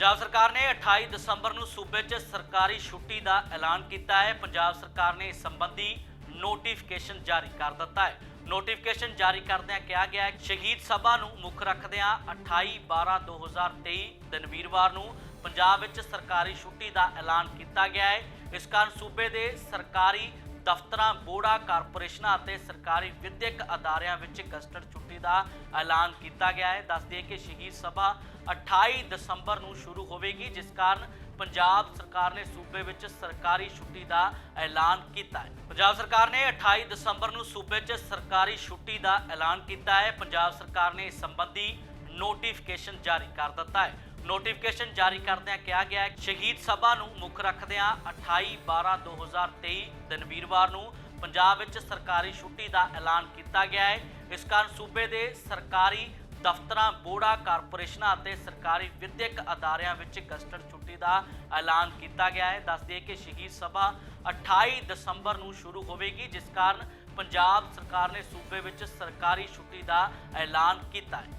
ਪੰਜਾਬ ਸਰਕਾਰ ਨੇ 28 ਦਸੰਬਰ ਨੂੰ ਸੂਬੇ 'ਚ ਸਰਕਾਰੀ ਛੁੱਟੀ ਦਾ ਐਲਾਨ ਕੀਤਾ ਹੈ। ਪੰਜਾਬ ਸਰਕਾਰ ਨੇ ਇਸ ਸੰਬੰਧੀ ਨੋਟੀਫਿਕੇਸ਼ਨ ਜਾਰੀ ਕਰ ਦਿੱਤਾ ਹੈ। ਨੋਟੀਫਿਕੇਸ਼ਨ ਜਾਰੀ ਕਰਦਿਆਂ ਕਿਹਾ ਗਿਆ ਹੈ ਸ਼ਹੀਦ ਸਭਾ ਨੂੰ ਮੁੱਖ ਰੱਖਦਿਆਂ 28 12 2023 ਦਿਨ ਵੀਰਵਾਰ ਨੂੰ ਪੰਜਾਬ ਵਿੱਚ ਸਰਕਾਰੀ ਛੁੱਟੀ ਦਾ ਐਲਾਨ ਕੀਤਾ ਗਿਆ ਹੈ। ਇਸ ਕਾਰਨ ਸੂਬੇ ਦੇ ਸਰਕਾਰੀ ਦਫ਼ਤਰਾਂ ਬੋਰਡਾਂ ਕਾਰਪੋਰੇਸ਼ਨਾਂ ਅਤੇ ਸਰਕਾਰੀ ਵਿਦਿਅਕ ਅਦਾਰਿਆਂ ਵਿੱਚ ਗਸਟਡ ਛੁੱਟੀ ਦਾ ਐਲਾਨ ਕੀਤਾ ਗਿਆ ਹੈ। ਦੱਸ ਦਈਏ ਕਿ ਸ਼ਹੀਦ ਸਭਾ 28 ਦਸੰਬਰ ਨੂੰ ਸ਼ੁਰੂ ਹੋਵੇਗੀ, ਜਿਸ ਕਾਰਨ ਪੰਜਾਬ ਸਰਕਾਰ ਨੇ ਸੂਬੇ ਵਿੱਚ ਸਰਕਾਰੀ ਛੁੱਟੀ ਦਾ ਐਲਾਨ ਕੀਤਾ ਹੈ। ਪੰਜਾਬ ਸਰਕਾਰ ਨੇ 28 ਦਸੰਬਰ ਨੂੰ ਸੂਬੇ 'ਚ ਸਰਕਾਰੀ ਛੁੱਟੀ ਦਾ ਐਲਾਨ ਕੀਤਾ ਹੈ। ਪੰਜਾਬ ਸਰਕਾਰ ਨੇ ਇਸ ਸੰਬੰਧੀ ਨੋਟੀਫਿਕੇਸ਼ਨ ਜਾਰੀ ਕਰ ਦਿੱਤਾ ਹੈ। ਨੋਟੀਫਿਕੇਸ਼ਨ ਜਾਰੀ ਕਰਦਿਆਂ ਕਿਹਾ ਗਿਆ ਹੈ ਸ਼ਹੀਦ ਸਭਾ ਨੂੰ ਮੁੱਖ ਰੱਖਦਿਆਂ 28 12 2023 ਦਿਨ ਵੀਰਵਾਰ ਨੂੰ ਪੰਜਾਬ ਵਿੱਚ ਸਰਕਾਰੀ ਛੁੱਟੀ ਦਾ ਐਲਾਨ ਕੀਤਾ ਗਿਆ ਹੈ। ਇਸ ਕਾਰਨ ਸੂਬੇ ਦੇ ਸਰਕਾਰੀ ਦਫ਼ਤਰਾਂ ਬੋਰਡਾਂ ਕਾਰਪੋਰੇਸ਼ਨਾਂ ਅਤੇ ਸਰਕਾਰੀ ਵਿਦਿਅਕ ਅਦਾਰਿਆਂ ਵਿੱਚ ਗਸਟਡ ਛੁੱਟੀ ਦਾ ਐਲਾਨ ਕੀਤਾ ਗਿਆ ਹੈ। ਦੱਸ ਦਈਏ ਕਿ ਸ਼ਹੀਦ ਸਭਾ 28 ਦਸੰਬਰ ਨੂੰ ਸ਼ੁਰੂ ਹੋਵੇਗੀ, ਜਿਸ ਕਾਰਨ ਪੰਜਾਬ ਸਰਕਾਰ ਨੇ ਸੂਬੇ ਵਿੱਚ ਸਰਕਾਰੀ ਛੁੱਟੀ ਦਾ ਐਲਾਨ ਕੀਤਾ ਹੈ।